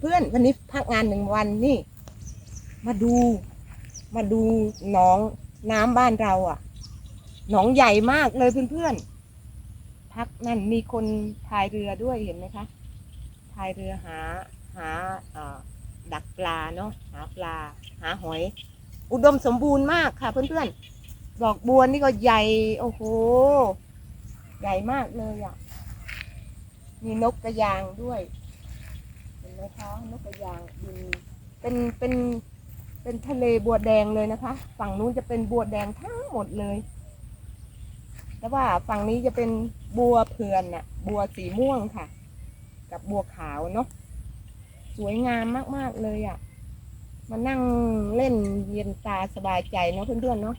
เพื่อนๆวันนี้พักงานหนึ่งวันนี่ มาดู มาดูหนองน้ำบ้านเราอะ หนองใหญ่มากเลยเพื่อนๆพักนั่นมีคนพายเรือด้วยเห็นไหมคะพายเรือหาหาดักปลาเนาะหาปลา หาหอย อุดมสมบูรณ์มากค่ะเพื่อนๆดอกบัวนี่ก็ใหญ่ โอ้โห ใหญ่มากเลยอะ มีนกกระยางด้วย นไหมคะนกกระยางบินเป็นเป็นเป็นทะเลบัวแดงเลยนะคะ ฝั่งนู้นจะเป็นบัวแดงทั้งหมดเลย แต่ว่าฝั่งนี้จะเป็นบัวเพือนน่ะ บัวสีม่วงค่ะ กับบัวขาวเนาะสวยงามมากๆเลยอะ่ะมานั่งเล่นเย็นตาสบายใจเนาะเพื่อนๆเนาะ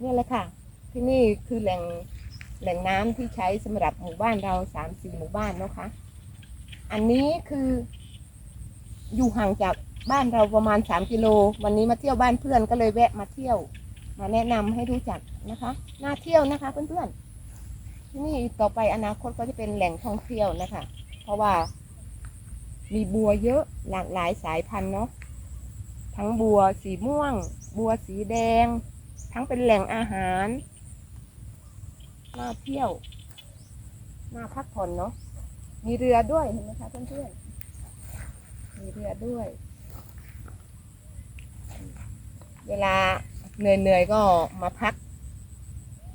เนี่ยแหละค่ะ ที่นี่คือแหล่งแหล่งน้ำที่ใช้สำหรับหมู่บ้านเราสามสี่หมู่บ้านเนาะค่ะ อันนี้คืออยู่ห่างจากบ้านเราประมาณสามกิโล วันนี้มาเที่ยวบ้านเพื่อนก็เลยแวะมาเที่ยว มาแนะนำให้รู้จักนะคะ น่าเที่ยวนะคะเพื่อนๆ ที่นี่ต่อไปอนาคตก็จะเป็นแหล่งท่องเที่ยวนะคะ เพราะว่า มีบัวเยอะหลากหลายสายพันธุ์เนาะ ทั้งบัวสีม่วง บัวสีแดง ทั้งเป็นแหล่งอาหาร น่าเที่ยว น่าพักผ่อนเนาะ มีเรือด้วยเห็นไหมคะเพื่อนๆมีเรือด้วย เวลาเหนื่อยๆก็มาพัก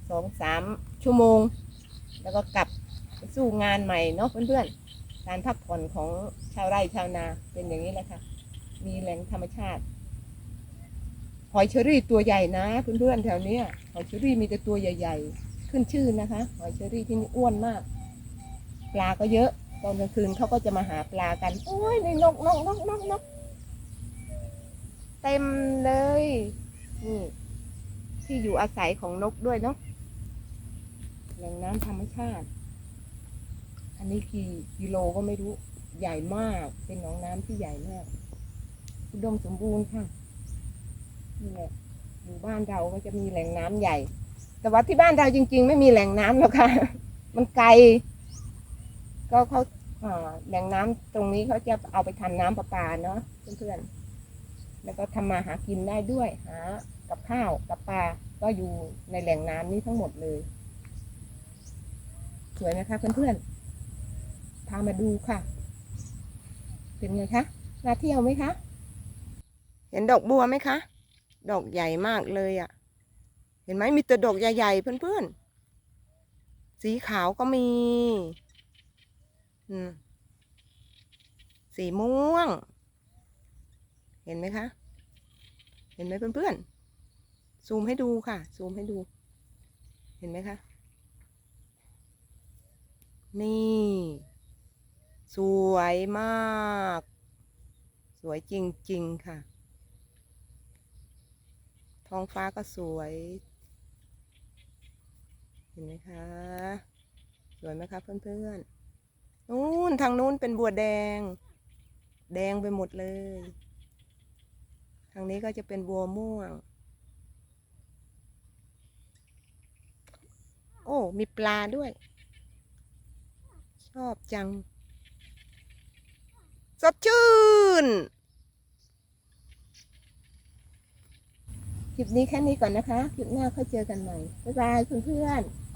สองสามชั่วโมง แล้วก็กลับไปสู้งานใหม่เนาะเพื่อนๆ การพักผ่อนของชาวไร่ชาวนาเป็นอย่างนี้แหละค่ะ มีแหล่งธรรมชาติ หอยเชอรี่ตัวใหญ่นะเพื่อนๆแถวเนี้ยหอยเชอรี่มีแต่ตัวใหญ่ ๆ ขึ้นชื่อนะคะ หอยเชอรี่ที่นี่อ้วนมาก ปลาก็เยอะ ตอนกลางคืนเขาก็จะมาหาปลากัน โอ้ยในนกนกนกนกนกเต็มเลยนี่ที่อยู่อาศัยของนกด้วยเนาะแหล่งน้ำธรรมชาติ อันนี้กี่กิโลก็ไม่รู้ ใหญ่มาก เป็นหนองน้ำที่ใหญ่มากอุดมสมบูรณ์ค่ะนี่แหละหมู่บ้านเราก็จะมีแหล่งน้ำใหญ่ แต่ว่าที่บ้านเราจริง ๆ ไม่มีแหล่งน้ำหรอกค่ะ มันไกล ก็เขาแหล่งน้ำตรงนี้เขาจะเอาไปทำน้ำประปาเนาะเพื่อนๆแล้วก็ทำมาหากินได้ด้วยหากับข้าวกับปลาก็อยู่ในแหล่งน้ำนี้ทั้งหมดเลยสวยไหมคะเพื่อนๆพามาดูค่ะ เป็นไงคะน่าเที่ยวไหมคะ เห็นดอกบัวไหมคะ ดอกใหญ่มากเลยอะ่ะ เห็นไหมมีแต่ดอกใหญ่ๆเพื่อนๆสีขาวก็มี สีม่วง เห็นไหมคะ เห็นไหมเพื่อนๆ ซูมให้ดูค่ะ ซูมให้ดู เห็นไหมคะ นี่ สวยมาก สวยจริง ๆ ค่ะ ท้องฟ้าก็สวย เห็นไหมคะ สวยไหมคะเพื่อนๆ นู้นทางนู้นเป็นบัวแดง แดงไปหมดเลย ทางนี้ก็จะเป็นบัวม่วง โอ้ มีปลาด้วย ชอบจัง สดชื่น คลิปนี้แค่นี้ก่อนนะคะ คลิปหน้าค่อยเจอกันใหม่ บ๊ายบายเพื่อนๆ